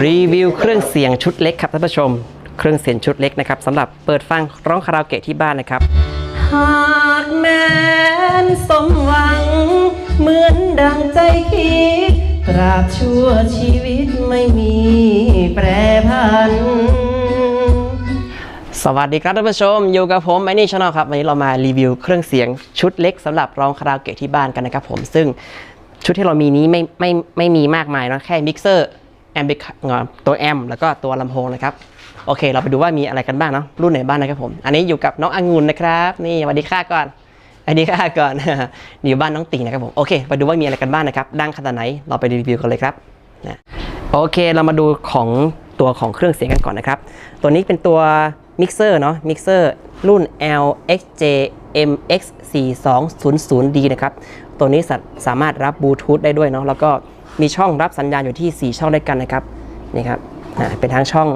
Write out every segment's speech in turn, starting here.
รีวิวเครื่องเสียงชุดเล็กครับท่านผู้ชม เครื่องเสียงชุดเล็กนะครับสำหรับเปิดฟังร้องคาราโอเกะที่บ้านนะครับ หากแม้นสมหวัง เหมือนดังใจคิดตราบชั่วชีวิตไม่มีแปรผัน สวัสดีครับท่านผู้ชม อยู่กับผมไมนี่ชาแนลครับ วันนี้เรามารีวิวเครื่องเสียงชุดเล็กสำหรับร้องคาราโอเกะที่บ้านกันนะครับผมซึ่งชุดที่เรามีนี้ไม่ไม่ไม่มีมากมายเนอะแค่มิกเซอร์ แอมบิตัวแอมแล้วก็ตัวลำโพงนะครับโอเค เราไปดูว่ามีอะไรกันบ้างเนาะรุ่นไหนบ้างนะครับผม อันนี้อยู่กับน้ององุ่นนะครับ นี่สวัสดีค่ะก่อนสวัสดีค่ะก่อนอยู่บ้านน้องติงนะครับผมโอเคไปดูว่ามีอะไรกันบ้างนะครับดังขนาดไหนเราไปรีวิวกันเลยครับนะโอเคเรามาดูของตัวของเครื่องเสียงกันก่อนนะครับ ตัวนี้เป็นตัวมิกเซอร์เนาะมิกเซอร์รุ่น LXJ MX 4200D นะครับ ตัวนี้สามารถรับบลูทูธได้ด้วยเนาะแล้วก็ มีช่องรับสัญญาณอยู่ที่ 4 ช่องด้วยกันนะครับนี่ครับเป็นทั้งช่อง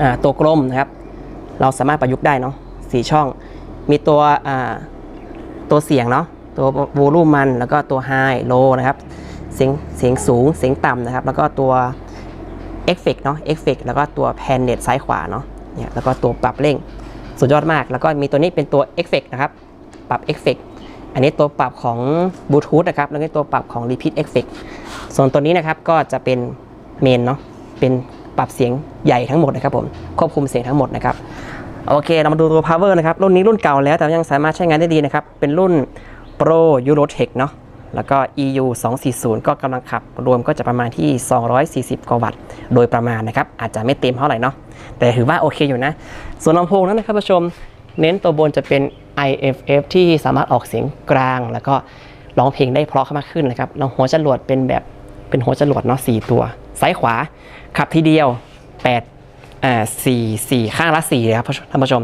อตัวกลมนะครับ เราสามารถประยุกต์ได้เนาะสี่ช่อง มีตัวตัวเสียงเนาะตัวโวลูมมันแล้วก็ตัวไฮโลนะครับเสียงเสียงสูงเสียงต่ำนะครับ แล้วก็ตัวเอฟเฟกเนาะเอฟเฟกแล้วก็ตัวแพนเน็ตซ้ายขวาเนาะเนี่ยแล้วก็ตัวปรับเร่งสุดยอดมาก แล้วก็มีตัวนี้เป็นตัวเอฟเฟกนะครับ ปรับเอฟเฟก อันนี้ตัวปรับของบลูทูธนะครับ แล้วก็ตัวปรับของ Repeat Effect ส่วนตัวนี้นะครับก็จะเป็นเมนเนาะ เป็นปรับเสียงใหญ่ทั้งหมดนะครับผม ควบคุมเสียงทั้งหมดนะครับ โอเค เรามาดูตัว power นะครับ รุ่นนี้รุ่นเก่าแล้วแต่ยังสามารถใช้งานได้ดีนะครับ เป็นรุ่น Pro Eurotech เนาะ แล้วก็ EU 240 ก็กำลังขับ รวมก็จะประมาณที่ 240 กว่าวัตต์ โดยประมาณนะครับ อาจจะไม่เต็มเท่าไหร่เนาะ แต่ถือว่าโอเคอยู่นะ ส่วนลำโพงนั้นนะครับผู้ชม เน้นตัวบนจะเป็น IFF ที่สามารถออกเสียงกลาง แล้วก็ร้องเพลงได้เพราะมากขึ้นนะครับแล้วหัวจรวดเป็นแบบเป็นหัวจรวดเนาะสตัว ซ้ายขวาขับทีเดียว8อ่าสี่สี่ข้างละสี่เลยครับท่านผู้ชม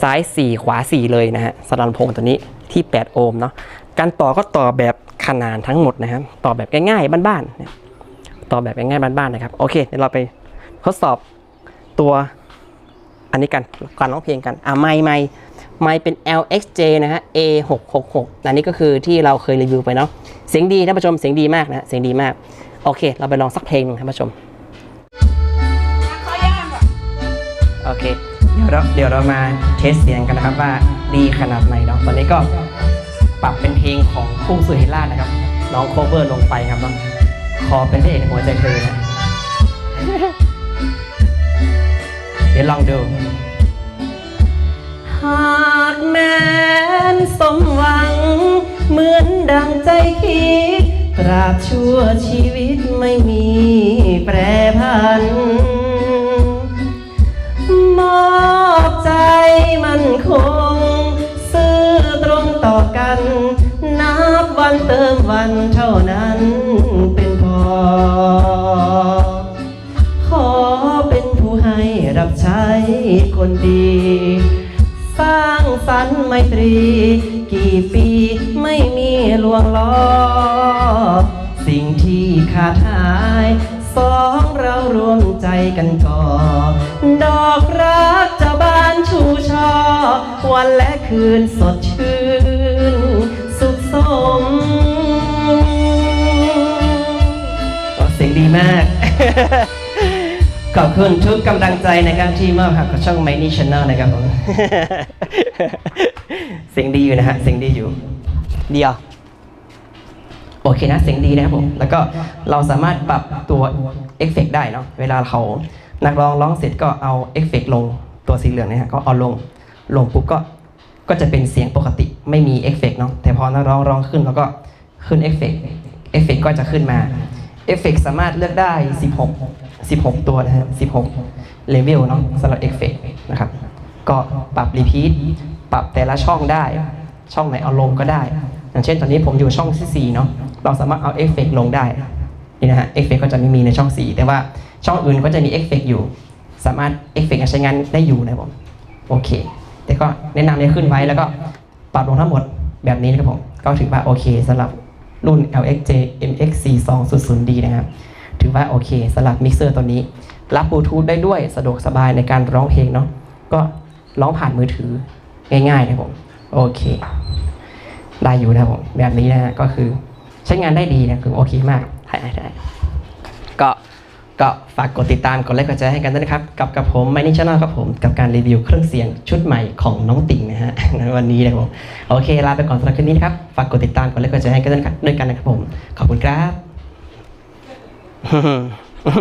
ซ้าย 4 ขวา 4 เลยนะฮะสำหรับลำโพงตัวนี้ที่ 8 โอห์มเนาะการต่อก็ต่อแบบขนานทั้งหมดนะครับ ต่อแบบง่ายๆบ้านๆต่อแบบง่ายๆบ้านๆนะครับ โอเคเดี๋ยวเราไปทดสอบตัว อันนี้กันการร้องเพลงกันอะไมค์ไมค์ไมค์เป็น LXJ นะฮะ A666 อันนี้ก็คือที่เราเคยรีวิวไปเนาะเสียงดีท่านผู้ชมเสียงดีมากนะเสียงดีมาก โอเค เราไปลองสักเพลงหนึ่งท่านผู้ชมโอเค เดี๋ยวเราเดี๋ยวเรามาเทสเสียงกันนะครับว่าดีขนาดไหนเนาะตอนนี้ก็ปรับเป็นเพลงของพุ่งสุริราชนะครับน้องโคเวอร์ลงไปครับน้องขอเป็นพระเอกหัวใจเธอนะเดี๋ยวลองดู ดังใจคิด ตราบชั่วชีวิตไม่มีแปรผัน มอบใจมันคง ซื่อตรงต่อกัน นับวันเติมวันเท่านั้นเป็นพอ ขอเป็นผู้ให้รับใช้คนดี สร้างสรรค์ไมตรี กี่ปีไม่มีลวงล้อ สิ่งที่ขาดหายสองเรารวมใจกันก่อ ดอกรักจะบานชูช่อ วันและคืนสดชื่น สุขสมเสียงดีมาก ขอบคุณทุกกำลังใจนะครับที่มอบให้กับช่อง Mini Channel นะครับผม เสียงดีอยู่นะฮะเสียงดีอยู่ เดียว โอเคนะเสียงดีนะครับผม แล้วก็เราสามารถปรับตัวเอฟเฟกได้เนาะเวลาเขานักร้องร้องเสร็จก็เอาเอฟเฟกลงตัวสีเหลืองเนี่ยฮะก็เอาลงลงปุ๊บก็ก็จะเป็นเสียงปกติไม่มีเอฟเฟกเนาะแต่พอนักร้องร้องขึ้นแล้วก็ขึ้นเอฟเฟกเอฟเฟกก็จะขึ้นมา เอฟเฟกสามารถเลือกได้ 16 16 ตัวนะฮะ16 เลเวลเนาะสำหรับเอฟเฟกนะครับ ก็ปรับรีพีทปรับแต่ละช่องได้ ช่องไหนเอาลงก็ได้ อย่างเช่นตอนนี้ผมอยู่ช่องที่4เนาะ เราสามารถเอาเอฟเฟกลงได้ นี่นะฮะ เอฟเฟกก็จะไม่มีในช่อง 4 แต่ว่าช่องอื่นก็จะมีเอฟเฟกอยู่ สามารถเอฟเฟกใช้งานได้อยู่นะครับผม โอเค แต่ก็แนะนำให้ขึ้นไว้แล้วก็ปรับลงทั้งหมดแบบนี้นะครับผม ก็ถือว่าโอเคสำหรับ รุ่น LXJ MX 4200D นะครับ ถือว่าโอเคสำหรับมิกเซอร์ตัวนี้ รับบลูทูธได้ด้วยสะดวกสบายในการร้องเพลงเนาะก็ร้องผ่านมือถือง่ายๆนะครับผมโอเค ได้อยู่นะครับผมแบบนี้นะก็คือใช้งานได้ดีนะคือโอเคมากถ่ายได้ ก็ฝากกดติดตามกดไลค์กดแชร์ให้กันด้วยนะครับ กับกับผมไมนี่ช n นลครับผม กับการรีวิวเครื่องเสียงชุดใหม่ของน้องติ่งนะฮะในวันนี้นะครับผมโอเค ลาไปก่อนสำหรับคลิปนี้นะครับ ฝากกดติดตามกดไลค์กดแชร์ให้กันด้วยนะครับด้วยกันนะครับผม ขอบคุณครับ